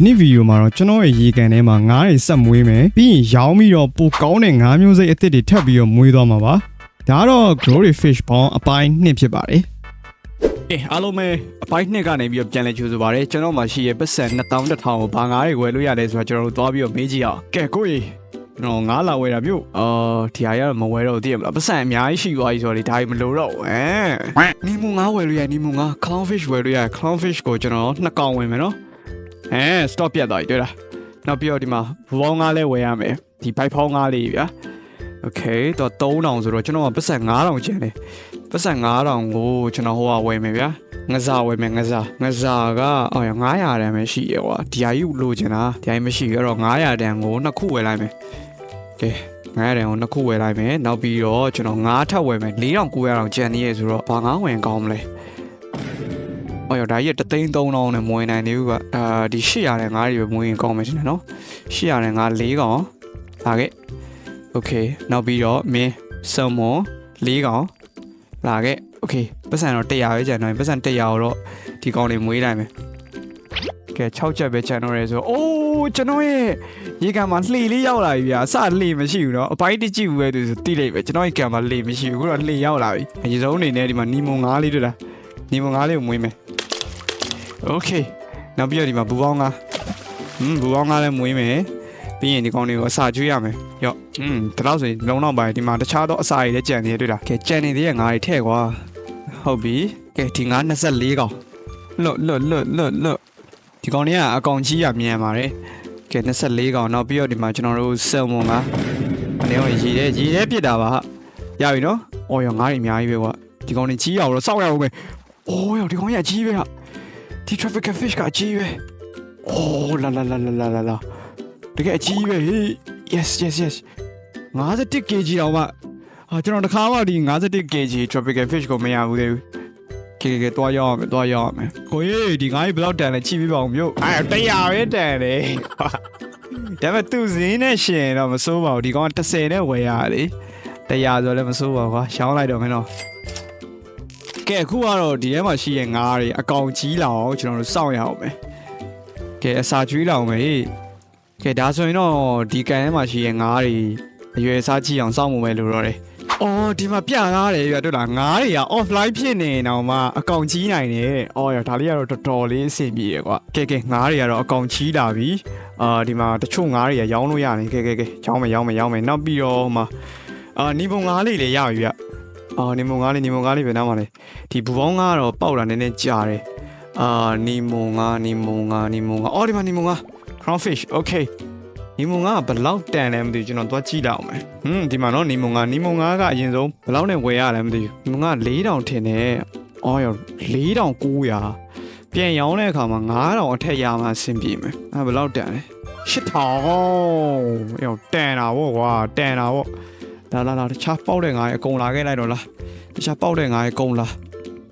ဒီနေ့ဗီဒီယိုမှာတော့ကျွန်တော်ရဲ့ရေကန်ထဲမှာငါးတွေဆက်မွေးမယ်ပြီးရင်ရောင်းပြီးတော့ပိုကောင်းတဲ့ငါးမျိုးစိတ်အသစ်တွေထပ်ပြီးတော့မွေးသွားမှာပါဒါကတော့ glory fish ပေါင်းအပိုင်းနှစ်ဖြစ်ပါတယ်အေးအားလုံးပဲအပိုင်းနှစ်ကနေပြီးတော့ပြန်လဲကြိုဆိုပါရစေကျွန်တော်မှရှိရဲ့ပတ်စံ2000တစ်ထောင်ကိုဘာငါးတွေဝယ်လို့ရတယ်ဆိုတော့ကျွန်တော်တို့သွားပြီးတော့မေးကြည့်အောင်ကဲကိုကြီးကျွန်တော်ငါးလာဝယ်တာမြို့အာဒီဟာရတော့မဝယ်တော့ဘူးသိရမလားပတ်စံအများကြီးရှိသွားပြီဆိုတော့လေဒါကြီးမလိုတော့ဘူးဟမ်နီမူငါးဝယ်လို့ရနီမူငါး clownfish ဝယ်လို့ရ clownfish ကိုကျွန်တော်နှစ်ကောင်ဝင်မယ်နော် ဟမ် stop ပြတ်သွားပြီတွေ့လားနောက်ပြီးတော့ဒီမှာဘူပေါင်းငါးလဲဝယ်ရမယ်ဒီဘိုက်ဖောင်းငါးလေးဗျာ Okay တော့3000ဆိုတော့ကျွန်တော်ကပတ်စံ9000ကျန်တယ်ပတ်စံ9000ကိုကျွန်တော်ဟိုကဝယ်မယ်ဗျာငစားဝယ်မယ်ငစားငစားကအော်ရ900တန်ပဲရှိရကွာဒီဟာကြီးလိုချင်တာဒီဟာကြီးမရှိကြတော့900တန်ကိုနှစ်ခုဝယ်လိုက်မယ်ကဲ900တန်ကိုနှစ်ခုဝယ်လိုက်မယ်နောက်ပြီးတော့ကျွန်တော်9ထပ်ဝယ်မယ်4900တောင်ကျန်နေရဆိုတော့ဘာငါဝင်ကောင်းမလဲ အော်ရဒါကြီးတသိန်း3000နဲ့မဝင်နိုင်သေးဘူးကအာဒီ800တန်ငါးတွေပဲမဝင်ကောင်းမယ်ရှင်နော်800တန်ငါး4កောင်လာခဲ့โอเคနောက်ပြီးတော့မင်းဆယ်မွန်4កောင်လာခဲ့โอเคပတ်စံတော့100ပဲကျန်တော့ပတ်စံ100ကိုတော့ဒီကောင်လေးမွေးလိုက်မယ်ကဲ6ချက်ပဲကျန်တော့ရဲဆိုအိုးကျွန်တော်ရဲ့ရေကန်မှာလှေလေးရောက်လာပြီဗျာအစလှေမရှိဘူးเนาะအပိုင်းတစ်ကြည့်ဘူးပဲသူဆိုတိလိုက်ပဲကျွန်တော်ရဲ့ကန်မှာလှေမရှိဘူးခုတော့လှေရောက်လာပြီအရင်ဆုံးအနေနဲ့ဒီမှာနီမွန်ငါးလေးတွေ့လား နီမွန်ငါးလေးကိုမွေးမယ်โอเคနောက်ပြီးတော့ဒီမှာဘူပေါင်းငါးဟွန်းဘူပေါင်းငါးလည်းမွေးမယ်ပြီးရင်ဒီကောင်လေးကိုအစာကျွေးရမယ်ရော့อืมဒါတော့ဆိုရင်လုံတော့ပါဒီမှာတခြားသောအစာတွေလည်းကြံနေရတွေ့လားကဲကြံနေသေးရဲ့ငါးတွေထည့်ကွာ ဟုတ်ပြီကဲဒီငါ24ကောင်လွတ်လွတ်လွတ်လွတ်လွတ်ဒီကောင်လေးကအကောင်ကြီးရမြန်ပါတယ်ကဲ24ကောင်နောက်ပြီးတော့ဒီမှာကျွန်တော်တို့ဆယ်မွန်ကအနေနဲ့ရေထဲရေထဲပြစ်တာပါဟာရပြီနော်အော်ရငါးတွေအများကြီးပဲကွာဒီကောင်လေးကြီးရအောင်တော့စောက်ရအောင်ပဲ အော်ရဒီကောင်ကြီးအကြီးပဲဟာဒီ traffic fish ကအကြီးပဲအော်လာလာလာလာလာလာလာတကယ်အကြီးပဲဟေး yes yes yes 51 kg တောင်မှအာကျွန်တော်တစ်ခါမှဒီ51 kg tropical fish ကိုမရဘူးသေးဘူးကဲကဲတွားရောက်အောင်တွားရောက်အောင်ကိုကြီးဒီငါးကြီးဘယ်လောက်တန်လဲချိပေးပါအောင်မြို့အဲ100ပဲတန်တယ်ဒါပေမဲ့သူ့ဈေးနဲ့ရှင်တော့မစိုးပါဘူးဒီကောင်က30နဲ့ဝယ်ရတယ်100ဆိုလည်းမစိုးပါဘူးကွာရှောင်းလိုက်တော့မင်းတော့ ကဲအခုကတော့ဒီထဲမှာရှိရဲ့ငါးတွေအကောင်ကြီးလာအောင်ကျွန်တော်တို့စောင့်ရအောင်မယ်ကဲအစာကျွေးလာအောင်မယ်ကဲဒါဆိုရင်တော့ဒီကန်ထဲမှာရှိရဲ့ငါးတွေအရွယ်စားကြည့်အောင်စောင့်မှုပဲလို့တော့တယ်အော်ဒီမှာပြကားတယ်ပြတွေ့လားငားတွေက offline ဖြစ်နေတော့မှအကောင့်ကြီးနိုင်တယ်။အော်ရဒါလေးကတော့တော်တော်လေးအဆင်ပြေရကွာ။ကဲကဲငားတွေကတော့အကောင့်ကြီးလာပြီ။အာဒီမှာတချို့ငားတွေကရောင်းလို့ရတယ်။ကဲကဲကဲရောင်းမယ်ရောင်းမယ်ရောင်းမယ်။နောက်ပြီးတော့ဟိုမှာအာနီမုံငားလေးလည်းရပြီဗျ။ အာနီမုံငားလေးနီမုံငားလေးပဲနားမှာလေ။ဒီဘူပေါင်းငားကတော့ပေါက်တာနည်းနည်းကြာတယ်။အာနီမုံငားနီမုံငားနီမုံငားအော်ဒီမှာနီမုံငား crown fish okay နီမုံငါကဘယ်လောက်တန်လဲမသိဘူးကျွန်တော်သွားကြည့်လိုက်အောင်မယ်။ဟွန်းဒီမှာနော်နီမုံငါနီမုံငါကအရင်ဆုံးဘယ်လောက်နဲ့ဝယ်ရလဲမသိဘူး။နီမုံငါ4000ထင်တယ်။အော်ရော4900ပြန်ရောင်းတဲ့အခါမှာ9000အထက်ရမှအဆင်ပြေမယ်။အဲဘယ်လောက်တန်လဲ8000ရောတန်တာဗောကွာတန်တာဗော လာလာလာတခြားပေါက်တဲ့ငါရဲ့အကုန်လာခဲ့လိုက်တော့လားတခြားပေါက်တဲ့ငါရဲ့အကုန်လာ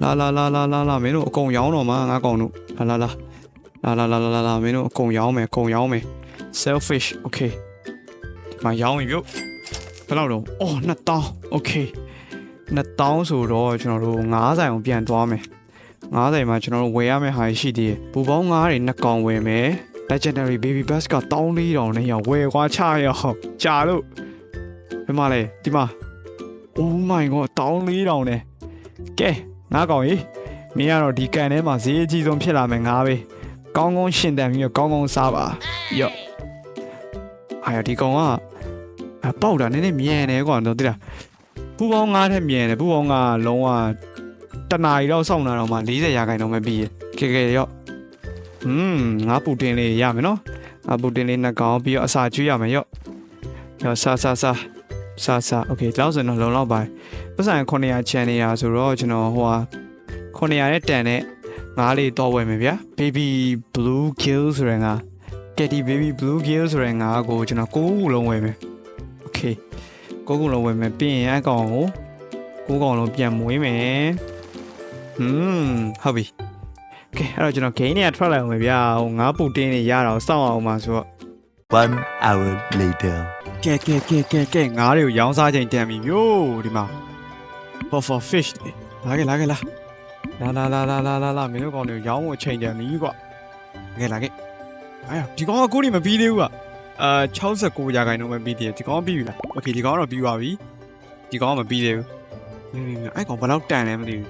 လာလာလာလာလာလာမင်းတို့အကုန်ရောင်းတော့မှာငါကောင်တို့လာလာလာလာလာလာလာလာမင်းတို့အကုန်ရောင်းမယ်အကုန်ရောင်းမယ် selfish okay ဒီမှာရောင်းပြီပြုတ်ဘယ်လောက်တော့အော်2000 okay 2000ဆိုတော့ကျွန်တော်တို့9ဆိုင်အောင်ပြန်သွားမယ်9ဆိုင်မှာကျွန်တော်တို့ဝယ်ရမယ့်ဟာရှိသေးတယ်ပူပေါင်း9တွေနှစ်ကောင်ဝယ်မယ် legendary baby bus က1400နဲ့ရောဝယ်ခွာချရအောင်ကြာလို့ ဘယ်မှာလဲဒီမှာ oh my god 1400နဲ့ကဲငါကောင်ကြီးမင်းကတော့ဒီကန်ထဲမှာဈေးအကြီးဆုံးဖြစ်လာမယ်ငါပဲကောင်းကောင်းရှင်တန်ပြီးတော့ကောင်းကောင်းစားပါရော့အာရဒီကောင်ကအပေါက်တာနည်းနည်းမြန်တယ်ကွာတော့တိလားပူပေါင်းငါးထက်မြန်တယ်ပူပေါင်းငါးလုံးဝတနာရီတော့စောင့်လာတော့မှ40ရာခိုင်နှုန်းပဲပြီးရကဲကဲရော့ဟွန်းငါပူတင်လေးရမယ်နော်ငါပူတင်လေးနှစ်ကောင်ပြီးတော့အစာကျွေးရမယ်ရော့ရော့ဆာဆာဆာ ဆာဆာโอเคလောက်စင်တော့လုံလောက်ပါပတ်စံ900ချန်နေရဆိုတော့ကျွန်တော်ဟိုဟာ900နဲ့တန်နဲ့ငါးလေးတော့ဝယ်မယ်ဗျာ baby blue kill ဆိုတဲ့ငါ Getty Baby Blue Gill ဆိုတဲ့ငါးကိုကျွန်တော်9ခုလုံးဝယ်မယ်။ Okay 9ခုလုံးဝယ်မယ်ပြီးရင်အကောင်ကို9ကောင်လုံးပြန်မွေးမယ်။ဟွန်းဟုတ်ပြီ။ Okay အဲ့တော့ကျွန်တော် gain တွေကထွက်လာအောင်ပဲဗျာ။ဟိုငါးပူတင်းတွေရတာကိုစောင့်အောင်ပါဆိုတော့ One hour later. ကဲကဲကဲကဲကဲငါးတွေကိုရောင်းစားချိန်တန်ပြီမျိုးဒီမှာ for for fish တွေလာခဲ့လာခဲ့လာလာလာလာလာလာလာလာမင်းတို့ကောင်တွေကိုရောင်းဖို့ချိန်တန်ပြီကွာ။ကဲလာခဲ့ အဲ့ဒီကောင်ကကိုနေမပြီးသေးဘူးကအာ69ရာခိုင်နှုန်းပဲပြီးသေးတယ်ဒီကောင်ကပြီးပြီလားโอเคဒီကောင်ကတော့ပြီးသွားပြီဒီကောင်ကမပြီးသေးဘူးမင်းမင်းအဲ့ကောင်ဘယ်တော့တန်လဲမသိဘူး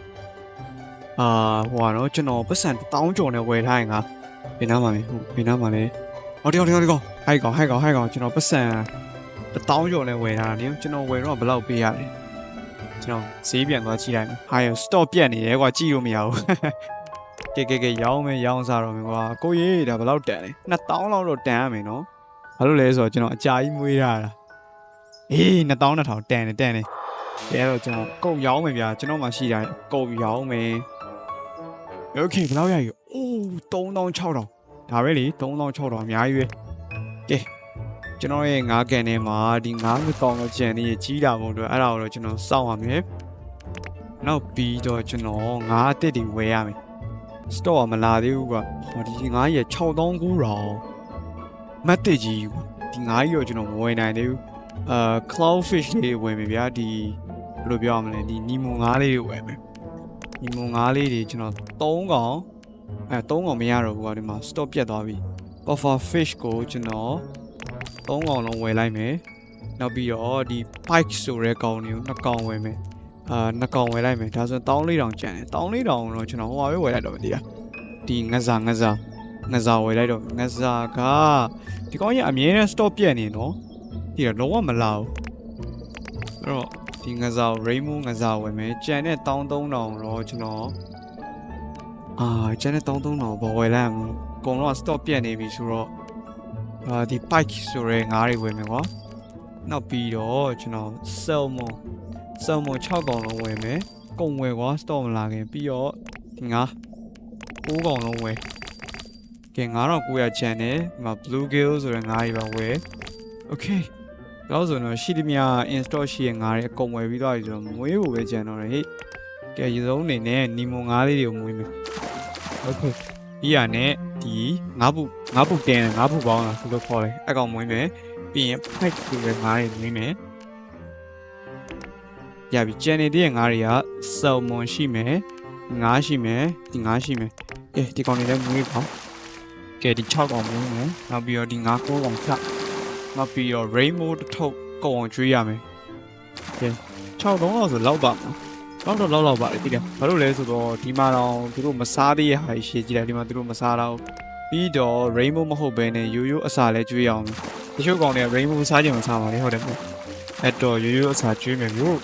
အာဟိုကတော့ကျွန်တော်ပတ်စံ1000ကျော်နဲ့ဝယ်ထားရင်ကဘယ်နားမှာလဲဟုတ်ဘယ်နားမှာလဲဟောဒီကောင်ဒီကောင်ဒီကောင်ဟိုက်ကောင်ဟိုက်ကောင်ဟိုက်ကောင်ကျွန်တော်ပတ်စံ 1000ကျော်နဲ့ဝယ်ထားတာလေကျွန်တော်ဝယ်တော့ဘယ်လောက်ပေးရလဲကျွန်တော်ဈေးပြန်သွားကြည့်လိုက်မယ်ဟာရ stock ပြတ်နေတယ်ကွာကြည့်လို့မရဘူး ကဲကဲကဲရောင်းမယ်ရောင်းစားတော့မယ်ကွာကိုရေးဒါဘယ်လောက်တန်လဲ2000လောက်တော့တန်ရမယ်နော်ဘာလို့လဲဆိုတော့ကျွန်တော်အကြာကြီးမွေးရတာအေး2000 2000တန်တယ်တန်တယ်အဲတော့ကျွန်တော်ကုန်ရောင်းမယ်ဗျာကျွန်တော်မှရှိတာကုန်ရောင်းမယ်โอเคဘယ်လောက်ရယူအိုး3600ဒါပဲလေ3600အများကြီးပဲကဲ ကျွန်တော်ရဲ့ငါးကန်ထဲမှာဒီငါးကောင်တော့ကြံနေကြီးတာပုံအတွက်အဲ့ဒါကိုတော့ကျွန်တော်စောင့်ရမယ်နောက်ပြီးတော့ကျွန်တော်ငါးအစ်စ်တွေဝယ်ရမယ် store ကမလာသေးဘူးကွာဟောဒီငါးကြီး6900မတ်တက်ကြီးကွာဒီငါးကြီးတော့ကျွန်တော်မဝယ်နိုင်သေးဘူးအာ cloudfish လေးတွေဝယ်မယ်ဗျာဒီဘယ်လိုပြောရမလဲဒီ nemo ငါးလေးတွေဝယ်မယ် nemo ငါးလေးတွေကျွန်တော်3កောင်အဲ3កောင်မရတော့ဘူးကွာဒီမှာ store ပြတ်သွားပြီ puffer fish ကိုကျွန်တော် 3កောင်လုံးဝယ်လိုက်မယ်နောက်ပြီးတော့ဒီ pike ဆိုတဲ့ကောင်တွေကို2កောင်ဝယ်မယ်အာနှစ်ကောင်ဝယ်လိုက်မယ်ဒါဆို14000ကျန်တယ်14000တော့ကျွန်တော်ဟိုပါပဲဝယ်လိုက်တော့မသိတာဒီငဇာငဇာငဇာဝယ်လိုက်တော့ငဇာကဒီကောင်ကြီးအမြဲတမ်း stop ပြတ်နေနော်ဒီတော့လုံးဝမလာဘူးအဲ့တော့ဒီငဇာကို rainbow ငဇာဝယ်မယ်ကျန်တဲ့13000တော့ကျွန်တော်အာကျန်တဲ့13000ဘောဝယ်လိုက်အောင်အကုန်လုံးက stop ပြတ်နေပြီဆိုတော့ အာဒီ pike ဆိုရဲငါးတွေဝယ်မယ်ကွာနောက်ပြီးတော့ကျွန်တော် salmon စံမွန်6កောင်လုံးဝယ်မယ်။ကုံဝယ်ကွာ store မလာခင်ပြီးတော့ဒီငါ9កောင်လုံးဝယ်။ကဲ9900ကျန်တယ်ဒီမှာ blue gill ဆိုတဲ့ငါးကြီးပါဝယ်။ Okay ။တော့ဆိုတော့ရှိသမျှ install ရှိရဲ့ငါးတွေအကုန်ဝယ်ပြီးသွားပြီဆိုတော့မွေးဖို့ပဲကျန်တော့တယ်ဟဲ့။ကဲရေစုံအနေနဲ့နီမွန်ငါးလေးတွေကိုမွေးမယ်။ Okay ။ပြီးရနဲ့ ဒီငါးပုငါးပုတင်ငါးပုပေါင်းလားသူတို့ခေါ်တယ်။အကောင်မွေးမယ်။ပြီးရင် pipe ဆိုတဲ့ငါးတွေမွေးမယ်။ရပြီကျန်နေတဲ့ငါးတွေကဆယ်မွန်ရှိမယ်ငါးရှိမယ်ဒီငါးရှိမယ်ကဲဒီကောင်တွေလည်းမွေးပါကဲဒီ6ကောင်မွေးမယ်နောက်ပြီးတော့ဒီငါး9ကောင်ဖြတ်နောက်ပြီးတော့ rainbow တစ်ထုပ်ကုံအောင်ကျွေးရမယ်ကဲ6လုံးလောက်ဆိုလောက်ပါမှာ လောက်တော့လောက်လောက်ပါလေတိတယ်ဘာလို့လဲဆိုတော့ဒီမှာတော့သူတို့မစားသေးရဟာရှေ့ကြည့်လိုက်ဒီမှာသူတို့မစားတော့ပြီးတော့ rainbow မဟုတ်ဘဲနဲ့ရိုးရိုးအစာလဲကျွေးအောင်တချို့ကောင်တွေက rainbow စားကြမစားပါလေဟုတ်တယ်မဟုတ်အဲ့တော့ရိုးရိုးအစာကျွေးမယ်မျိုး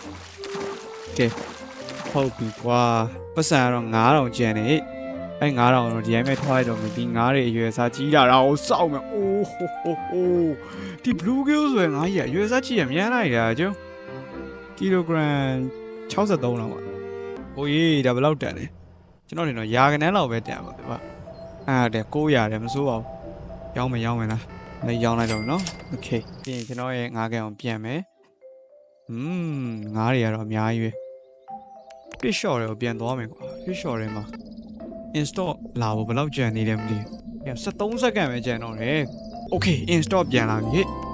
ဟုတ်ပြီကွာပတ်စံကတော့9000ကျန်နေအဲ9000တော့ဒီတိုင်းပဲထားလိုက်တော့မယ်ဒီ9တွေအရွယ်စားကြီးလာတာကိုစောက်မယ်အိုးဟိုဟိုဟိုဒီ blue gill ဆိုရင်9ကြီးအရွယ်စားကြီးရမြန်လိုက်တာကျုံကီလိုဂရမ် 63လောက်ပါဟိုရေးဒါဘယ်လောက်တန်လဲကျွန်တော်ထင်တော့ရာခဏန်းလောက်ပဲတန်ပါဗျအဲ့ဒါ900တယ်မစိုးပါဘူးရောင်းမယ်ရောင်းမယ်လားအဲရောင်းလိုက်တော့မယ်နော်โอเคပြီးရင်ကျွန်တော်ရဲ့9ကန်အောင်ပြန်မယ်อืม9တွေကတော့အများကြီးပဲ fish short တွေကိုပြန်သွားမယ်ကွာ fish short တွေမှာ install လာဖို့ဘယ်လောက်ကြံနေလဲမသိဘူး။73စက္ကန့်ပဲကြံတော့တယ်။ Okay install ပြန်လာပြီ။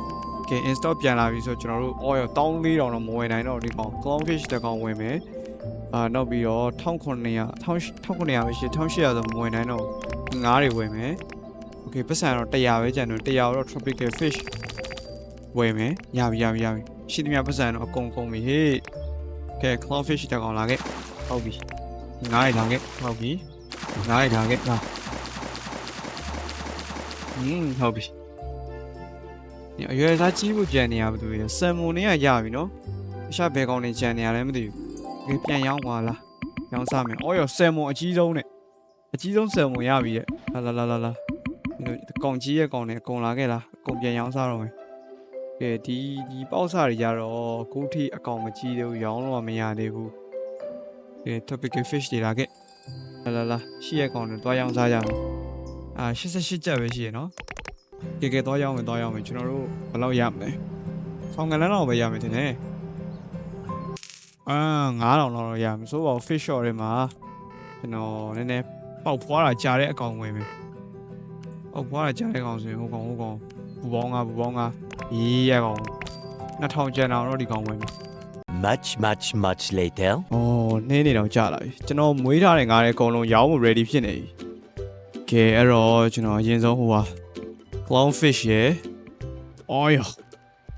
Okay install ပြန်လာပြီဆိုတော့ကျွန်တော်တို့ oil 1400တော့မဝယ်နိုင်တော့ဒီကောင် clownfish တစ်ကောင်ဝယ်မယ်။အာနောက်ပြီးတော့1900 1900ပဲရှိ1800ဆိုမဝယ်နိုင်တော့ငါးတွေဝယ်မယ်။ Okay ပတ်စံတော့100ပဲကြံတော့100တော့ tropical fish ဝယ်မယ်။ရပြီရပြီရပြီ။ရှိသမျှပတ်စံတော့အကုန်ကုန်ပြီဟေ့။ Okay clownfish တစ်ကောင်လာခဲ့။ဟုတ်ပြီငားရလာခဲ့ဟုတ်ပြီငားရလာခဲ့ဟာอืมဟုတ်ပြီည အရွယ်စားကြီးဖို့ကြံနေရဘာလို့လဲဆမ်မွန်တွေကရပြီနော်အရှာဘယ်ကောင်တွေကြံနေရလဲမသိဘူးဒီပြန်ရောင်းသွားလားရောင်းစားမယ်အော်ရောဆမ်မွန်အကြီးဆုံးနဲ့အကြီးဆုံးဆမ်မွန်ရပြီတဲ့လာလာလာလာလာဒီကောင်ကြီးရဲ့ကောင်တွေအကုန်လာခဲ့လားအကုန်ပြန်ရောင်းစားတော့မယ်ကဲဒီဒီပေါက်စားတွေကြတော့ခုထိအကောင်မကြီးသေးဘူးရောင်းလို့မရသေးဘူးကဲ topical fish တွေလာခဲ့လာလာလာရှိရကောင်တွေတွားရောင်းစားကြမယ်အာ88ကျပ်ပဲရှိရနော် ကဲကဲတွားရောင်းမယ်တွားရောင်းမယ်ကျွန်တော်တို့ဘယ်လောက်ရမလဲဆောင်းကလန်းတော့ပဲရမယ်တင်တယ်အာ9000လောက်တော့ရမယ်ဆိုတော့ fish shop တွေမှာကျွန်တော်နည်းနည်းပေါက်ဖွားတာကြားတဲ့အကောင်ဝင်မယ်ပေါက်ဖွားတာကြားတဲ့အကောင်ဆိုရင်ဟိုကောင်ဟိုကောင်ဘူပေါင်းကဘူပေါင်းကရေးရကောင်2000ကျန်အောင်တော့ဒီကောင်ဝင်မယ် Much, much, much later. ။အော်နှင်းနေတော့ကြာလာပြီ။ကျွန်တော်မွေးထားတဲ့ငါးတဲ့အကုန်လုံးရောင်းဖို့ ready ဖြစ်နေပြီ။ကဲအဲ့တော့ကျွန်တော်အရင်ဆုံးဟိုဟာ clownfish ရယ်အော်ယော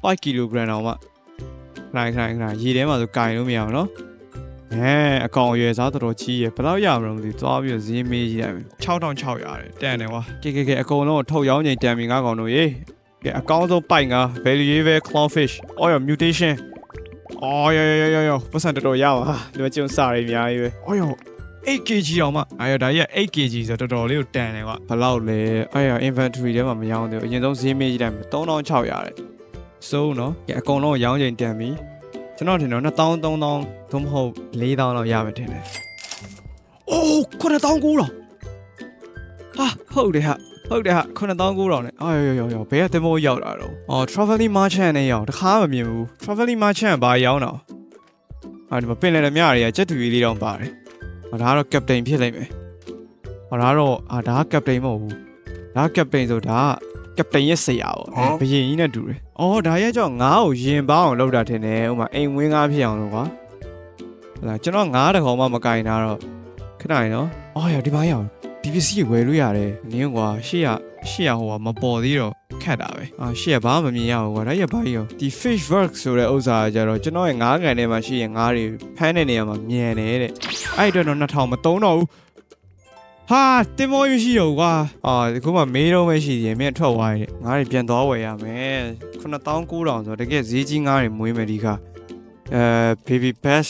5 kg တော့မှခိုင်ခိုင်ခိုင်ရေထဲမှာဆိုကင်လို့မရအောင်နော်အဲအကောင်အရွယ်စားတော်တော်ကြီးရယ်ဘယ်တော့ရမလို့မသိဘူးသွားပြီးတော့ဈေးမေးကြည့်လိုက်မယ်6600ရတယ်တန်တယ်ကွာကဲကဲကဲအကုန်လုံးထုတ်ရောင်းချိန်တန်ပြီငါကောင်တို့ရေကဲအကောင်းဆုံးပိုက်ငါ valuable clownfish အော်ယော mutation အော်ယောယောယောယောပတ်စံတော်တော်ရပါဟာဒီမှာကျုံစားရအများကြီးပဲအော်ယော 8kg အောင်မှအဲ့ဒါကြီးက 8kg ဆိုတော့တော်တော်လေးကိုတန်တယ်ကွာဘယ်လောက်လဲအဲ့ရ inventory ထဲမှာမရောင်းသေးဘူးအရင်ဆုံးဈေးမေးကြည့်လိုက်မယ်3600ရတယ်စိုးနော်ကဲအကုန်လုံးရောင်းချိန်တန်ပြီကျွန်တော်ထင်တော့2000 3000သို့မဟုတ်4000လောက်ရမယ်ထင်တယ်အိုး9000လားဟာဟုတ်တယ်ဟာဟုတ်တယ်ဟာ9000နဲ့အော်ရောရောရောဘယ်ကသမောရောက်တာတော့အော် traveling merchant နဲ့ရောက်တခါမမြင်ဘူး traveling merchant ဘာရောက်တော့အာဒီမှာပင်လယ်ဓမြတွေကချက်တူကြီးလေးတောင်ပါတယ်။ ဒါကတော့ကပတိန်ဖြစ်လိမ့်မယ်။ဟောဒါကတော့အာဒါကကပတိန်မဟုတ်ဘူး။ဒါကကပတိန်ဆိုဒါကကပတိန်ရဲ့ဆရာပေါ့။ဘယင်ကြီးနဲ့တူတယ်။အော်ဒါရဲ့ကြောင့်ငါးကိုရင်ပေါအောင်လုပ်တာထင်တယ်။ဥမာအိမ်ဝင်းငါးဖြစ်အောင်လို့ကွာ။ဟလာကျွန်တော်ငါးတစ်ကောင်မှမကင်တာတော့ခဏနေနော်။အော်ရဒီမှာရအောင် ဒီပစ္စည်းကိုဝယ်လို့ရတယ်။နင်းကွာရှေ့ရရှေ့ရဟိုကမပေါ်သေးတော့ခက်တာပဲ။အာရှေ့ကဘာမှမမြင်ရဘူးကွာ။ဒါရဘာကြီးရောဒီ fish work ဆိုတဲ့ဥစ္စာကကြတော့ကျွန်တော်ရဲ့ငါးကန်ထဲမှာရှိရင်ငါးတွေဖမ်းတဲ့နေရာမှာမြင်တယ်တဲ့။အဲ့အတွက်တော့2000မသုံးတော့ဘူးဟာတင်မောရရှိတော့ကွာအာဒီခုမှမေးတော့မရှိသေးရင်မင်းထွက်သွားရတယ်ငါးတွေပြန်သွားဝယ်ရမယ်9900ဆိုတော့တကယ်ဈေးကြီးငါးတွေမွေးမယ်ဒီခါအဲ baby bass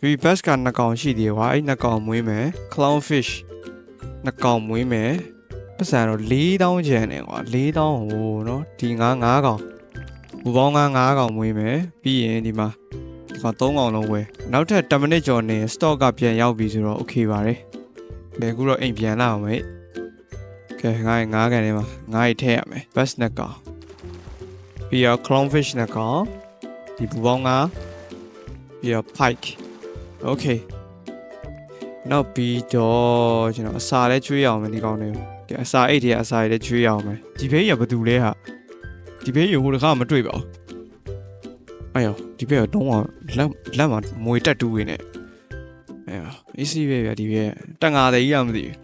baby bass ကနှစ်ကောင်ရှိသေးတယ်ကွာအဲ့နှစ်ကောင်မွေးမယ် clownfish နှစ်ကောင်မွေးမယ်ပတ်စံတော့4000ကျန်တယ်ကွာ4000ဟိုနော်ဒီငါး၅ကောင်ဘူပေါင်းငါး၅ကောင်မွေးမယ်ပြီးရင်ဒီမှာဒီကောင်၃កောင်လုံးဝယ်နောက်ထပ်10မိနစ်ကျော်နေ stock ကပြန်ရောက်ပြီဆိုတော့ okay ပါတယ်။ဒါကူတော့အိမ်ပြန်လာအောင်မေ။ကဲငါ့ငါးကန်ထဲမှာငါ့ရထည့်ရမယ်။ best နဲ့ကောင်။ပြီးတော့ clownfish နဲ့ကောင်ဒီပူပေါင်းကပြီးတော့ pike okay နောက်ပြီးတော့ကျွန်တော်အစာလဲကျွေးရအောင်မယ်ဒီကောင်တွေကိုကဲအစာအိတ်တွေကအစာတွေလည်းကျွေးရအောင်မယ်ဒီဘေးရဘာတူလဲဟာဒီဘေးရဟိုတခါမတွေ့ပါဘူးအဲ့ရောဒီဘက်ကတော့လက်လက်မှာမွေတက်တူးနေနဲ့အဲ့ရောအေးစီပဲဗျာဒီဘက်တန်ငါတဲ့ကြီးရမသိဘူး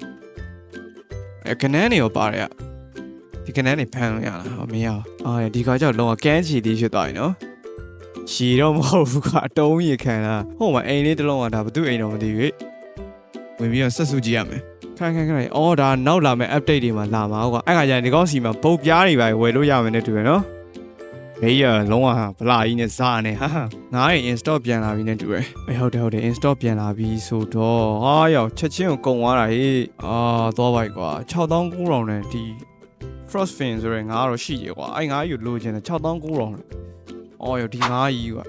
အဲ့ကနန်းနေရောပါတယ်ကဒီကနန်းနေဖမ်းလို့ရလားဟောမရဘူးအာဒီကကြောက်လုံးဝကန်းချီတီးဖြစ်သွားပြီနော်ရှည်တော့မဟုတ်ဘူးကအတုံးရခံတာဟိုမှာအိမ်လေးတစ်လုံးကဒါဘသူအိမ်တော့မသိဘူး ဝင်ပြီးတော့ဆက်စုကြည့်ရမယ်ခိုင်ခိုင်ခိုင်အော်ဒါနောက်လာမယ့် update တွေမှာလာမှာကွာအဲ့ခါကျရင်ဒီကောင်းစီမှာပုတ်ပြားတွေပါဝယ်လို့ရမယ်နဲ့တူရနော်ဘေးရလုံးဝဗလာကြီးနဲ့စားနေဟာငါးရင် install ပြန်လာပြီနဲ့တူရယ်အေးဟုတ်တယ်ဟုတ်တယ် install ပြန်လာပြီဆိုတော့ဟာရောက်ချက်ချင်းကိုကုံသွားတာဟေးအာသွားပါ යි ကွာ6900နဲ့ဒီ frost fin ဆိုရယ်ငါးတော့ရှိရကွာအဲ့ငါးကြီးကိုလိုချင်တယ်6900နဲ့အော်ရောက်ဒီငါးကြီးကွာ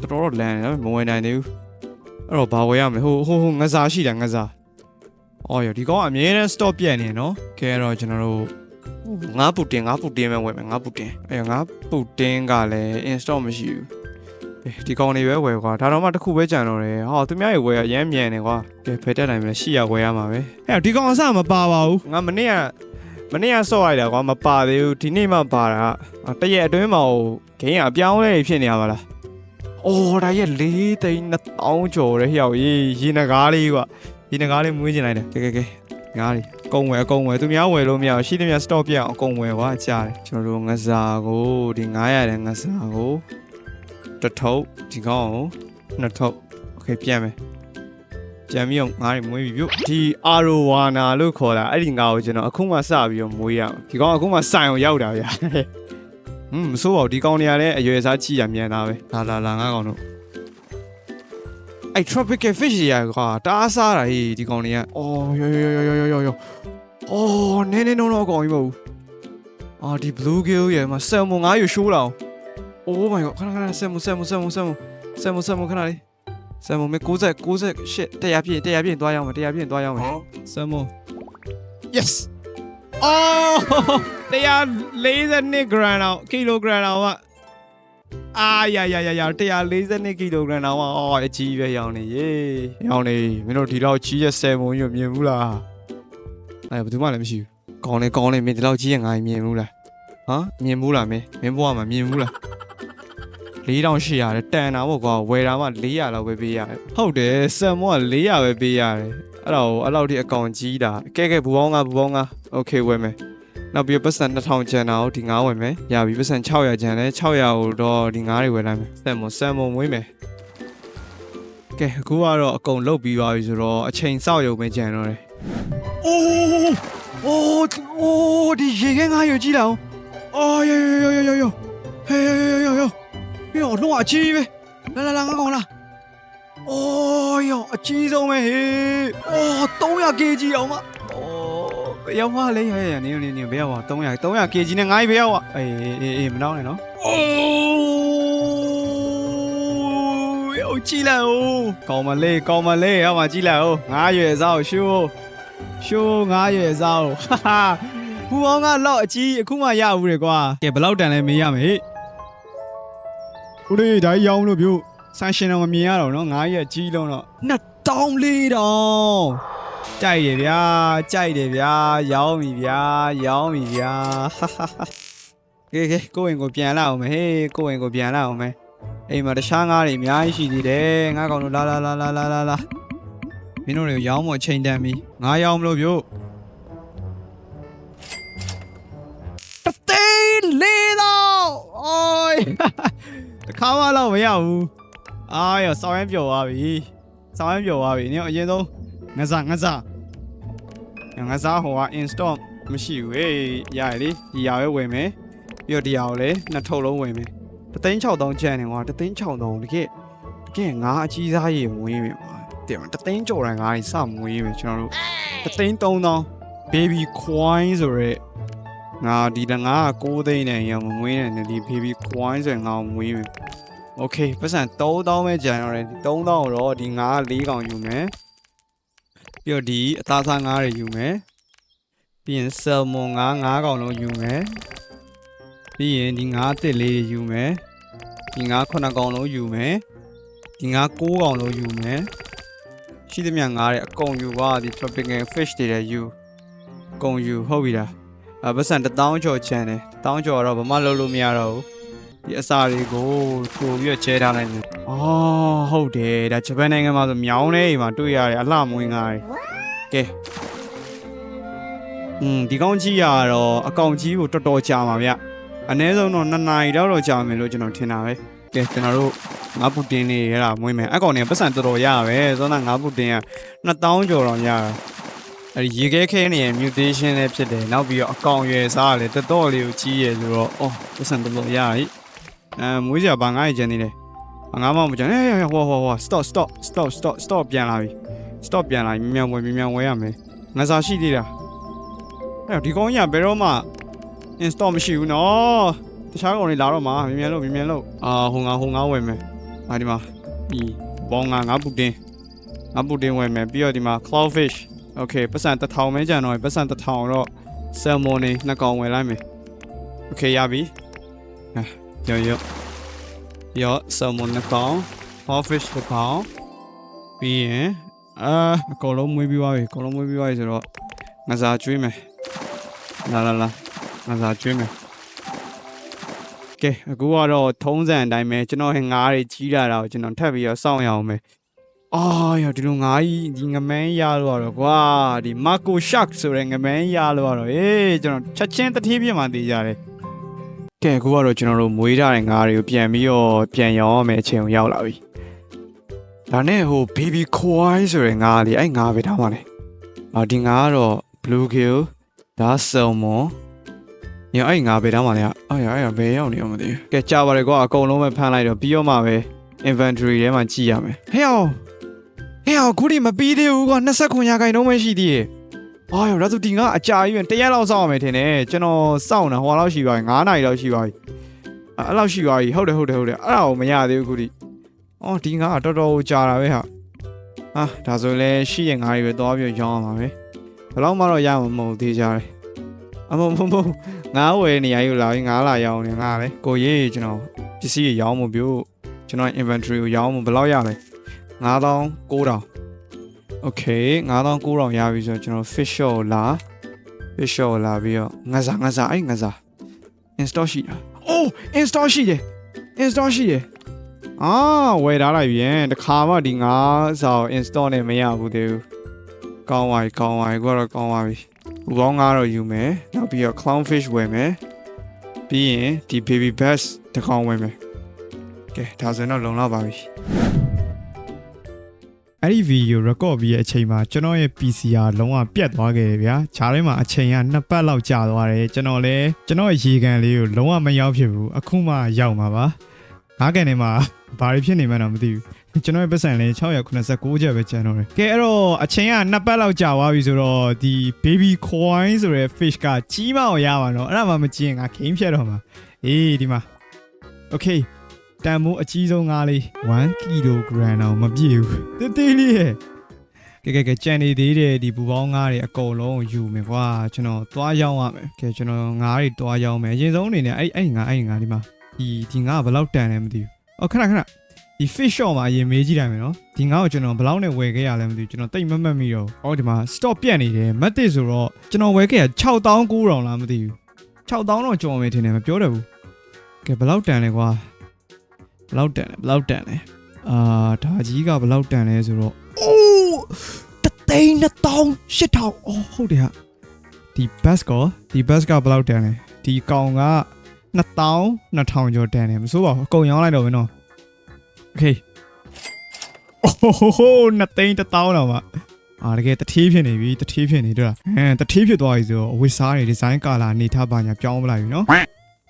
တော်တော်လန်တယ်မဝင်နိုင်သေးဘူး အဲ့တော့ဘာဝယ်ရမလဲဟိုဟိုဟိုငစားရှိတယ်ငစားအော်ရောက်ဒီကောင်ကအမြဲတမ်း stop ပြတ်နေနော်ကဲတော့ကျွန်တော်တို့ငါပူတင်ငါပူတင်ပဲဝယ်မယ်ငါပူတင်အဲငါပူတင်ကလည်း install မရှိဘူးအဲဒီကောင်တွေပဲဝယ်ကွာဒါတော့မှတစ်ခုပဲကြံတော့တယ်ဟောသူများရေဝယ်ရရမ်းမြန်နေကွာကဲဖယ်တက်နိုင်မလဲရှိရဝယ်ရမှာပဲအဲဒီကောင်အစမပါပါဘူးငါမနေ့ကမနေ့ကဆော့လိုက်တာကွာမပါသေးဘူးဒီနေ့မှပါတာတရက်အတွင်းမှာဂိမ်းကအပြောင်းလဲဖြစ်နေရပါလား အော်ဒါရဲ့၄သိန်း2000ကျော်တဲ့ဟျောက်ရေးရေနဂါးလေးကွာရေနဂါးလေးမွေးကျင်လိုက်တယ်ကဲကဲကဲငါးလေးအကုန်ဝယ်အကုန်ဝယ်သူများဝယ်လို့မရဘူးရှိသမျှ stock ပြအောင်အကုန်ဝယ်ကွာကြားတယ်ကျွန်တော်တို့ငစားကိုဒီ900တဲ့ငစားကိုတစ်ထုပ်ဒီကောင်ကိုနှစ်ထုပ်โอเคပြန်မယ်ကြံပြီးတော့ငါးတွေမွေးပြီပြုတ်ဒီအာရိုဝါနာလို့ခေါ်တာအဲ့ဒီငါကိုကျွန်တော်အခုမှစပြီးတော့မွေးရအောင်ဒီကောင်အခုမှစိုင်အောင်ရောက်တာဗျာ ဟွန်းမဆိုးပါဘူးဒီကောင်တွေကလည်းအရွယ်စားချီရမြန်တာပဲလာလာလာငါကောင်တို့အဲ့ tropical fish တွေကကွာတအားစားတာဟေးဒီကောင်တွေကအော်ယောယောယောယောယောယောအော်နည်းနည်းတော့တော့ကောင်ကြီးမဟုတ်ဘူးအာဒီ blue gill ရဲ့မှာ salmon ငါးယူရှိုးလာအောင် Oh my god ခဏခဏ salmon salmon salmon salmon salmon salmon ခဏလေး salmon မေ90 90ရှစ်တရားပြည့်တရားပြည့်သွားရအောင်မယ်တရားပြည့်သွားရအောင်မယ် salmon yes အော်142 gram တော့ kilogram တော့ကအာရရရရ142 kilogram တော့အော်အကြီးပဲရောင်းနေရေရောင်းနေမင်းတို့ဒီလောက်ကြီးရဲ့ salmon ကြီးကိုမြင်ဘူးလားအဲဘယ်သူမှလည်းမရှိဘူးကောင်းလေကောင်းလေမင်းဒီလောက်ကြီးရဲ့ငါမြင်ဘူးလားဟမ်မြင်ဘူးလားမင်းမင်းဘွားမှာမြင်ဘူးလား4800တန်တာပေါ့ကွာဝယ်တာမှ400လောက်ပဲပေးရတယ်ဟုတ်တယ်ဆမ်မောက400ပဲပေးရတယ် အဲ့ဒါကိုအဲ့လောက်ထိအကောင်ကြီးတာကဲကဲဘူပေါင်းကဘူပေါင်းကโอเคဝယ်မယ် နောက်ပြီးပတ်စံ2000ကျန်တာကိုဒီငါးဝယ်မယ်ရပြီပတ်စံ600ကျန်လဲ600ကိုတော့ဒီငါးတွေဝယ်လိုက်မယ်ဆမ်မွန်ဆမ်မွန်မွေးမယ်ကဲအခုကတော့အကုန်လုတ်ပြီးသွားပြီဆိုတော့အချိန်စောက်ရုံပဲကျန်တော့တယ်အိုးအိုးအိုးဒီရေခဲငါးရုံကြည့်လိုက်အောင်အော်ယောယောယောယောယောဟေးယောယောယောယောယောလုံးဝအကြီးပဲလာလာလာငါကောင်လာ အိုးယောအကြီးဆုံးပဲဟေးအိုး300 kg အောင်မโอ้ဘယ်ရောက်မှလဲဟဲ့နေနေနေဘယ်ရောက်ပါ300 300 kg နဲ့ငါးဘယ်ရောက်ပါအေးအေးအေးမနှောင်းနဲ့နော်အိုးရောက်ကြည့်လိုက်ဦးကောင်းမလေးကောင်းမလေးဟောမှာကြည့်လိုက်ဦးငါးရွယ်စားကိုရှိုးရှိုးငါးရွယ်စားကိုဟာဟာဟူအောင်ကလောက်အကြီးအခုမှရဘူးလေကွာကဲဘယ်လောက်တန်လဲမေးရမယ်ဟေ့ဦးလေးဒါကြီးရောင်းလို့ပြုဆ န်ရှင်တော့မမြင်ရတော့နော်ငါးရွယ်ကြီးလုံးတော့2000လေးတောင်ကြိုက်တယ်ဗျာကြိုက်တယ်ဗျာရောင်းပြီဗျာရောင်းပြီဗျာဟာဟာဟာကဲကဲကိုယ့်ရင်ကိုပြန်လာအောင်မယ်ဟေးကိုယ့်ရင်ကိုပြန်လာအောင်မယ်အိမ်မှာတခြားငါးတွေအများကြီးရှိသေးတယ်ငါကောင်တို့လာလာလာလာလာလာလာမင်းတို့တွေကိုရောင်းမချိန်တန်ပြီငါရောင်းမလို့ပြုတ်တသိန်းလေးတော့အိုးတခါမှတော့မရဘူး အာရဆောင်းရမ်းပျော်သွားပြီဆောင်းရမ်းပျော်သွားပြီနင်အရင်ဆုံးငါစားငါစားငါစားဟိုက install မရှိဘူးဟေးရရလေဒီရပဲဝယ်မယ်ပြီးတော့ဒီရကိုလည်းနှစ်ထုပ်လုံးဝယ်မယ်တသိန်း6000ကျန်နေကွာတသိန်း6000တကယ်တကယ်ငါအကြီးစားရေမွေးမယ်ကွာတဲ့တသိန်းကျော်ရန်ငါစမွေးမယ်ကျွန်တော်တို့တသိန်း3000 baby coin ဆိုရဲငါဒီတငါ6သိန်းနဲ့ရမမွေးနဲ့ဒီ baby coin ဆိုရင်ငါမွေးမယ် โอเคပတ်စံ3000ပဲကျန်တော့တယ်3000ကိုတော့ဒီငါ၄កောင်ယူမယ်ပြီးတော့ဒီအသားစားငါးတွေယူမယ်ပြီးရင် salmon ငါး၅កောင်လုံးယူမယ်ပြီးရင်ဒီငါးအသစ်လေးတွေယူမယ်ဒီငါး9កောင်လုံးယူမယ်ဒီငါး9កောင်လုံးယူမယ်ရှိသမျှငါးတွေအကုန်ယူပါဒီ tropical fish တွေလည်းယူအကုန်ယူဟုတ်ပြီလားအပတ်စံ1000ကျော်ချန်တယ်1000ကျော်တော့ဘာမှလုပ်လို့မရတော့ဘူး ဒီအစာတွေကိုထိုးပြီးတော့ကျဲထားလိုက်မယ်။အော်ဟုတ်တယ်ဒါဂျပန်နိုင်ငံမှာဆိုမြောင်းနေအိမ်မှာတွေ့ရတယ်အလှမွေးငါးတယ်။ကဲอืมဒီကောင်းကြီးရတော့အကောင်ကြီးကိုတော်တော်ကြာမှာဗျ။အနည်းဆုံးတော့2နာရီတော့တော့ကြာမယ်လို့ကျွန်တော်ထင်တာပဲ။ကဲကျွန်တော်တို့ငါးပူတင်နေရတာမွေးမယ်။အကောင်နေပတ်စံတော်တော်ရရပဲ။သောနာငါးပူတင်က2000ကျော်တော့ရတာ။အဲဒီရေခဲခဲနေရ mutation လည်းဖြစ်တယ်။နောက်ပြီးတော့အကောင်ရွယ်စားကလည်းတော်တော်လေးကိုကြီးရယ်ဆိုတော့အော်ပတ်စံတော်တော်ရပြီ။ အဲမွေးစရာဘာငါးရကျန်နေတယ်။ငါးမမကျန်။ဟေးဟေးဟောဟောဟော stop stop stop stop stop ပြန်လာပြီ။ stop ပြန်လာပြီမြန်မြန်ဝယ်မြန်မြန်ဝယ်ရမယ်။ငါစားရှိသေးတာ။အဲဒီကောင်ကြီးကဘယ်တော့မှ install မရှိဘူးနော်။တခြားကောင်တွေလာတော့မှမြန်မြန်လို့မြန်မြန်လို့အာဟိုငါဟိုငါဝယ်မယ်။အာဒီမှာဒီဘောင်းငါငါပူတင်ငါပူတင်ဝယ်မယ်ပြီးတော့ဒီမှာ cloudfish okay ပတ်စံတစ်ထောင်ပဲကျန်တော့ပတ်စံတစ်ထောင်တော့ salmon နေနှစ်ကောင်ဝယ်လိုက်မယ် okay ရပြီ ဟာရောရောရော salmon နှစ်ကောင် cloudfish တစ်ကောင်ပြီးရင်အာအကောင်လုံးမွေးပြီးသွားပြီအကောင်လုံးမွေးပြီးသွားပြီဆိုတော့ငါစားကျွေးမယ်လာလာလာငါစားကျွေးမယ်ကဲအခုကတော့ထုံးစံအတိုင်းပဲကျွန်တော်ဟင်ငါးတွေကြီးလာတာကိုကျွန်တော်ထပ်ပြီးတော့စောင့်ရအောင်မယ်အာရဒီလိုငါးကြီးဒီငမန်းရလို့ရတော့ကွာဒီမာကိုရှက်ဆိုတဲ့ငမန်းရလို့ရတော့အေးကျွန်တော်ချက်ချင်းတတိပြင်းမှတည်ကြတယ် ကဲအခုကတော့ကျွန်တော်တို့မွေးထားတဲ့ငါးတွေကိုပြန်ပြီးတော့ပြန်ရောင်းရမယ်အချိန်ကိုရောက်လာပြီဒါနဲ့ဟို baby koi ဆိုတဲ့ငါးလေးအဲ့ငါးပဲထားပါလေအာဒီငါးကတော့ blue gill ဒါ salmon ညအဲ့ငါးပဲထားပါလေအဲ့ရအဲ့ရဘယ်ရောက်နေအောင်မသိဘူးကဲကြာပါတယ်ကွာအကုန်လုံးပဲဖမ်းလိုက်တော့ပြီးတော့မှပဲ inventory ထဲမှာကြည့်ရမယ်ဟဲ့အောင်ဟဲ့အခုဒီမပြီးသေးဘူးကွာ29ရာခိုင်နှုန်းပဲရှိသေးတယ်။ အာရောဒါဆိုဒီငါအကြာကြီးပဲတရက်လောက်စောင့်ရမယ်ထင်တယ်။ကျွန်တော်စောင့်တာဟိုလောက်ရှိပါပြီ9နာရီလောက်ရှိပါပြီ။အဲ့လောက်ရှိပါပြီဟုတ်တယ်ဟုတ်တယ်ဟုတ်တယ်အဲ့ဒါကိုမရသေးဘူးခုဒီ။အော်ဒီငါကတော်တော်ကိုကြာတာပဲဟာ။ဟာဒါဆိုလည်းရှိရင်ငါတွေပဲသွားပြီးရောင်းအောင်ပါပဲ။ဘယ်လောက်မှတော့ရမှာမဟုတ်သေးကြတယ်။အမမမငါဝယ်နေရယူလာပြီးငါလာရောင်းနေငါပဲ။ကိုရေးကျွန်တော်ပစ္စည်းရောင်းမှုပြို့ကျွန်တော် inventory ကိုရောင်းမှုဘယ်လောက်ရလဲ။9000 9000 Okay 9000 9000ရပြီဆိုတော့ကျွန်တော် fish shop လာ fish shop လာပြီးတော့ငါစားငါစားအဲ့ငါစား install ရှိတာ Oh install ရှိတယ် install ရှိတယ်အာဝယ်ထားလိုက်ပြန်တခါမှဒီငါစား install နဲ့မရဘူးသေးဘူးကောင်းပါပြီကောင်းပါပြီကိုကတော့ကောင်းပါပြီဘူပေါင်း9တော့ယူမယ်နောက်ပြီးတော့ clownfish ဝယ်မယ်ပြီးရင်ဒီ baby bass တစ်ကောင်ဝယ်မယ်ကဲဒါဆိုရင်တော့လုံလောက်ပါပြီ အဲ့ဒီဗီဒီယို record ပြီးတဲ့အချိန်မှာကျွန်တော်ရဲ့ PC ကလုံးဝပြတ်သွားခဲ့တယ်ဗျာ။ခြားထဲမှာအချိန်ကနှစ်ပတ်လောက်ကြာသွားတယ်။ကျွန်တော်လည်းကျွန်တော်ရဲ့ရေကန်လေးကိုလုံးဝမရောက်ဖြစ်ဘူး။အခုမှရောက်မှာပါ။ငါးကန်ထဲမှာဘာတွေဖြစ်နေမှန်းတော့မသိဘူး။ကျွန်တော်ရဲ့ပတ်စံလေး689ချက်ပဲကျန်တော့တယ်။ကဲအဲ့တော့အချိန်ကနှစ်ပတ်လောက်ကြာသွားပြီဆိုတော့ဒီ baby coin ဆိုတဲ့ fish ကကြီးမအောင်ရပါတော့။အဲ့ဒါမှမကြည့်ရင်ငါ game ဖြတ်တော့မှာ။အေးဒီမှာ Okay တန်မိုးအကြီးဆုံးငါးလေး1 kg တော့မပြည့်ဘူးတေးသေးလေးရဲ့ကဲကဲကဲကြံနေသေးတယ်ဒီဘူပေါင်းငါးတွေအကုန်လုံးယူမယ်ကွာကျွန်တော်သွားရောက်ရမယ်ကဲကျွန်တော်ငါးတွေသွားရောက်မယ်အရင်ဆုံးအနေနဲ့အဲ့အဲ့ငါအဲ့ငါဒီမှာဒီဒီငါဘယ်လောက်တန်လဲမသိဘူးအော်ခဏခဏဒီ fish shop မှာအရင်မေးကြည့်လိုက်မယ်နော်ဒီငါ့ကိုကျွန်တော်ဘယ်လောက်နဲ့ဝယ်ခဲ့ရလဲမသိဘူးကျွန်တော်တိတ်မမှတ်မိတော့အော်ဒီမှာ stock ပြတ်နေတယ်မတ်တစ်ဆိုတော့ကျွန်တော်ဝယ်ခဲ့ရ6000 9000လားမသိဘူး6000တော့ကျော်မယ်ထင်တယ်မပြောတတ်ဘူးကဲဘယ်လောက်တန်လဲကွာ ဘလောက်တန်လဲဘလောက်တန်လဲအာဒါကြီးကဘလောက်တန်လဲဆိုတော့အိုးတသိန်း1000 8000အော်ဟုတ်တယ်ဟာဒီ bus ကဒီ bus ကဘလောက်တန်လဲဒီကောင်က2000 2000ကျော်တန်တယ်မဆိုးပါဘူးအကုန်ရောင်းလိုက်တော့မင်းတော့ okay အိုးဟိုးနှစ်သိန်း1000တော့မှာအာတကယ်တထေးဖြစ်နေပြီတထေးဖြစ်နေတော့ဟမ်တထေးဖြစ်သွားပြီဆိုတော့အဝတ်စားတွေဒီဇိုင်းကာလာနေထားပါညာပြောင်းမလာပြီနော်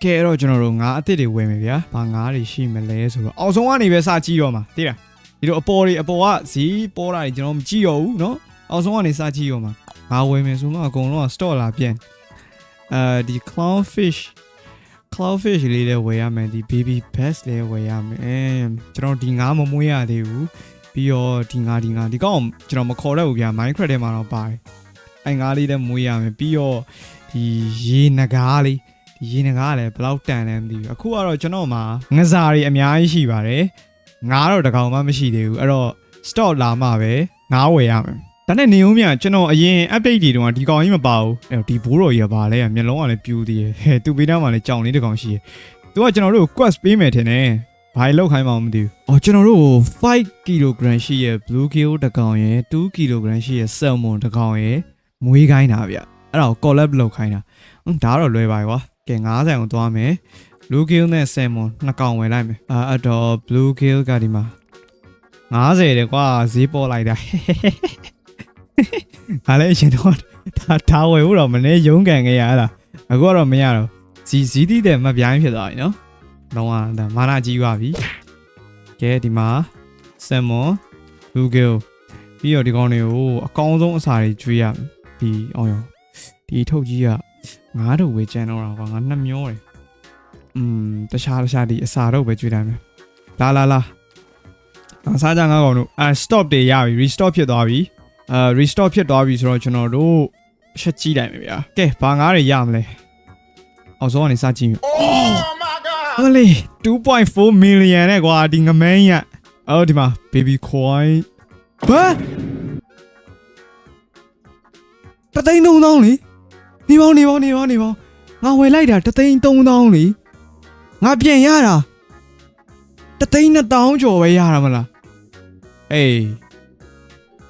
ကဲအဲ့တော့ကျွန်တော်တို့ငါးအစ်စ်တွေဝယ်မယ်ဗျာ။ဘာငါးတွေရှိမလဲဆိုတော့အောက်ဆုံးကနေပဲစကြည့်တော့မှာသိလား။ဒီလိုအပေါ်တွေအပေါ်ကဈေးပေါ်တာတွေကျွန်တော်မကြည့်ရဘူးเนาะ။အောက်ဆုံးကနေစကြည့်ရမှာ။ငါဝယ်မယ်ဆိုမှအကုန်လုံးက store လာပြန်။အဲဒီ clownfish clownfish လေးလည်းဝယ်ရမယ်ဒီ baby bass လည်းဝယ်ရမယ်။ကျွန်တော်ဒီငါးမမွေးရသေးဘူး။ပြီးတော့ဒီငါးဒီငါးဒီကောင်ကျွန်တော်မခေါ်တော့ဘူးဗျာ Minecraft ထဲမှာတော့ပါတယ်။အဲငါးလေးလည်းမွေးရမယ်ပြီးတော့ဒီရေနဂါးလေး ဒီရေနဂါကလည်းဘယ်လောက်တန်လဲမသိဘူးအခုကတော့ကျွန်တော်မှာငစားတွေအများကြီးရှိပါတယ်ငါးတော့တကောင်မှမရှိသေးဘူးအဲ့တော့ stock လာမှပဲငါးဝယ်ရမယ်ဒါနဲ့နေဦးမြကျွန်တော်အရင် update တွေတုန်းကဒီကောင်ကြီးမပါဘူးအဲ့တော့ဒီဘိုးတော်ကြီးကပါလဲမျက်လုံးကလည်းပြူးသေးတယ်ဟဲ့သူ့ပေးသားမှာလည်းကြောင်လေးတစ်ကောင်ရှိတယ်သူကကျွန်တော်တို့ကို quest ပေးမယ်ထင်တယ်ဘာလို့ခိုင်းမှမသိဘူး။အော်ကျွန်တော်တို့ကို5 kg ရှိရဲ့ blue gill တစ်ကောင်ရယ်2 kg ရှိရဲ့ salmon တစ်ကောင်ရယ်မွေးခိုင်းတာဗျ။အဲ့ဒါကို collab လုပ်ခိုင်းတာ။ဟွန်းဒါကတော့လွယ်ပါကွာ။ ကဲ90အောင်သွားမယ် blue gill နဲ့ salmon နှစ်ကောင်ဝယ်လိုက်မယ်အာအဲ့တော့ blue gill ကဒီမှာ90တယ်ကွာဈေးပေါ်လိုက်တာဟာလေရှင်တော့ဒါဒါဝယ်ဖို့တော့မနေရုံးကန်ခဲ့ရလားအခုကတော့မရတော့ဇီဇီးတီးတဲ့မပြိုင်းဖြစ်သွားပြီနော်တော့ဟာဒါမာနာကြီးသွားပြီကဲဒီမှာ salmon blue gill ပြီးတော့ဒီကောင်တွေကိုအကောင်းဆုံးအစာတွေကျွေးရမယ်ဒီအောင်ရောဒီထုတ်ကြီးက ငါးတို့ဝေကျန်တော့တာကွာငါနှစ်မျောတယ်อืมတခြားတခြားဒီအစာတော့ပဲကြွေးတိုင်းမယ်လာလာလာအစားကြငါးကောင်တို့အဲ stop တွေရပြီ restore ဖြစ်သွားပြီအဲ restore ဖြစ်သွားပြီဆိုတော့ကျွန်တော်တို့ရှက်ကြည့်တိုင်းမယ်ဗျာကဲဘာငါးတွေရမလဲအောက်ဆုံးကနေစကြည့်မယ် Oh my god ဟလေ2.4 million နဲ့ကွာဒီငမန်းရအော်ဒီမှာ baby coin ဘာတသိန်းသုံးသောင်းလေ နေပေါင်းနေပေါင်းနေပေါင်းနေပေါင်းငါဝယ်လိုက်တာတသိန်း3000လေငါပြန်ရတာတသိန်း2000ကျော်ပဲရတာမလားအေး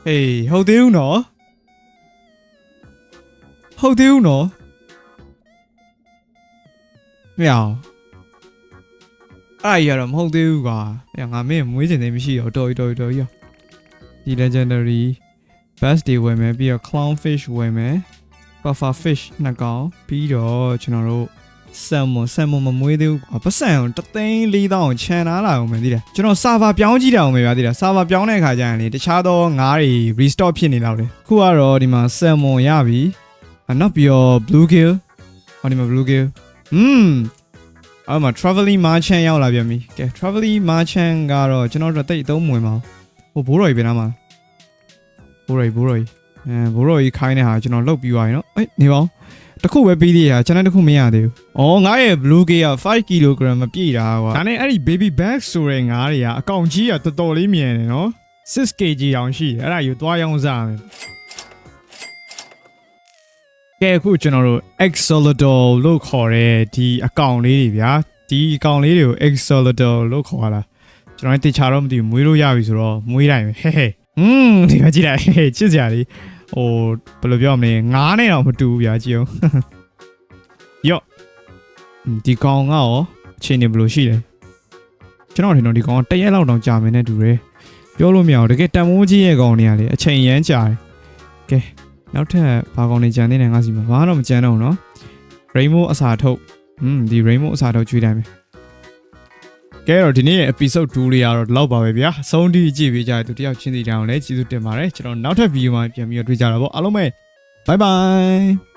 အေးဟုတ်သေးဘူးနော်ဟုတ်သေးဘူးနော်မြောင်အဲ့ရတော့မဟုတ်သေးဘူးကွာအဲ့ငါမင်းမွေးကျင်သေးမရှိတော့တော်တော်တော်တော်ဒီ legendary best day ဝယ်မယ်ပြီးတော့ clownfish ဝယ်မယ် buffer fish နှစ်ကောင်ပြီးတော့ကျွန်တော်တို့ salmon salmon မမွေးသေးဘူးအော်ပတ်စံတသိန်း၄တောင်းချန်ထားလာအောင်မယ်သိတယ်ကျွန်တော် server ပြောင်းကြည့်တာအောင်မယ်ဗျာသိတယ် server ပြောင်းတဲ့အခါကျရင်လေတခြားသောငါးတွေ restore ဖြစ်နေတော့တယ်ခုကတော့ဒီမှာ salmon ရပြီအနောက်ပြီးတော့ blue gill ဟောဒီမှာ blue gill อืมအော်မှာ traveling merchant ရောက်လာပြန်ပြီကဲ traveling merchant ကတော့ကျွန်တော်တို့တိတ်အသုံးမဝင်ပါဘူးဟိုဘိုးတော်ကြီးပြန်လာမှာဘိုးတော်ကြီးဘိုးတော်ကြီး အဲဘိုးတော်ကြီးခိုင်းတဲ့ဟာကျွန်တော်လုတ်ပြီးသွားပြီနော်အေးနေပါဦးတစ်ခုပဲပြီးသေးတာကျွန်တော်တစ်ခုမရသေးဘူး။အော်ငါရဲ့ blue gay က5 kg မပြည့်တာကွာ။ဒါနဲ့အဲ့ဒီ baby bag ဆိုတဲ့ငါးတွေကအကောင်ကြီးကတော်တော်လေးမြန်တယ်နော်။6 kg အောင်ရှိတယ်အဲ့ဒါယူသွားရောင်းစားမယ်။ကဲအခုကျွန်တော်တို့ axolotl လို့ခေါ်တဲ့ဒီအကောင်လေးတွေဗျာ။ဒီအကောင်လေးတွေကို axolotl လို့ခေါ်တာ။ကျွန်တော်တေချာတော့မသိဘူးမွေးလို့ရပြီဆိုတော့မွေးလိုက်မယ်ဟဲ့ဟဲ့။อืมဒီမှာကြည့်လိုက်ဟဲ့ချစ်စရာလေး။ ဟိုဘယ်လိုပြောမလဲငားနဲ့တော့မတူဘူးဗျာကြည့်အောင်ယော့ဒီကောင်ကရောအချိန်နေဘယ်လိုရှိလဲကျွန်တော်ထင်တော့ဒီကောင်ကတစ်ရက်လောက်တောင်ကြာမယ်နဲ့တူတယ်ပြောလို့မရအောင်တကယ်တန်မိုးကြီးရဲ့ကောင်တွေကလေအချိန်ရမ်းကြာတယ်ကဲနောက်ထပ်ဘာကောင်တွေကြံနေတယ်ငါစီမှာဘာတော့မကြံတော့ဘူးနော် rainbow အစာထုတ်อืมဒီ rainbow အစာထုတ်ကျွေးတိုင်းပဲ ကဲတော့ဒီနေ့ရဲ့ episode 2လေးကတော့ဒီလောက်ပါပဲဗျာအဆုံးထိကြည့်ပေးကြတဲ့သူတယောက်ချင်းစီတောင်လည်းကျေးဇူးတင်ပါတယ်ကျွန်တော်နောက်ထပ် video မှာပြန်ပြီးတော့တွေ့ကြတာပေါ့အားလုံးပဲ bye bye